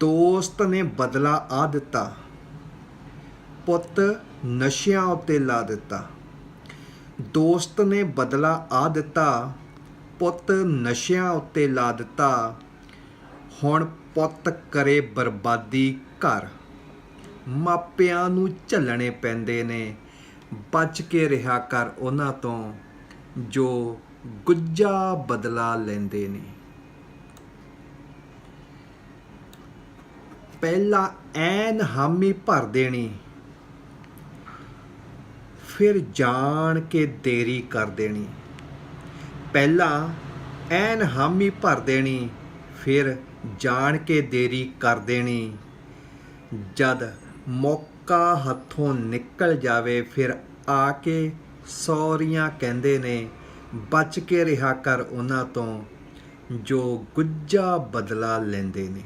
ਦੋਸਤ ਨੇ ਬਦਲਾ ਆ ਦਿੱਤਾ। ਪੁੱਤ ਨਸ਼ਿਆਂ ਉੱਤੇ ਲਾ ਦਿੱਤਾ। ਦੋਸਤ ਨੇ ਬਦਲਾ ਆ ਦਿੱਤਾ। ਪੁੱਤ ਨਸ਼ਿਆਂ ਉੱਤੇ ਲਾ ਦਿੱਤਾ। ਹੁਣ ਪੁੱਤ ਕਰੇ ਬਰਬਾਦੀ ਘਰ। ਮਾਪਿਆਂ ਨੂੰ ਝੱਲਣੇ ਪੈਂਦੇ ਨੇ। ਬਚ ਕੇ ਰਿਹਾ ਕਰ ਉਹਨਾਂ ਤੋਂ, ਜੋ ਗੁੱਜਾ ਬਦਲਾ ਲੈਂਦੇ ਨੇ। ਪਹਿਲਾਂ ਐਨ ਹਾਮੀ ਭਰ ਦੇਣੀ। ਫਿਰ ਜਾਣ ਕੇ ਦੇਰੀ ਕਰ ਦੇਣੀ। ਪਹਿਲਾਂ ਐਨ ਹਾਮੀ ਭਰ ਦੇਣੀ, ਫਿਰ ਜਾਣ ਕੇ ਦੇਰੀ ਕਰ ਦੇਣੀ। ਜਦ ਮੌਕਾ ਹੱਥੋਂ ਨਿਕਲ ਜਾਵੇ, ਫਿਰ ਆ ਕੇ ਸੌਰੀਆਂ ਕਹਿੰਦੇ ਨੇ, ਬਚ ਕੇ ਰਿਹਾ ਕਰ ਉਹਨਾਂ ਤੋਂ, ਜੋ ਗੁੱਜਾ ਬਦਲਾ ਲੈਂਦੇ ਨੇ।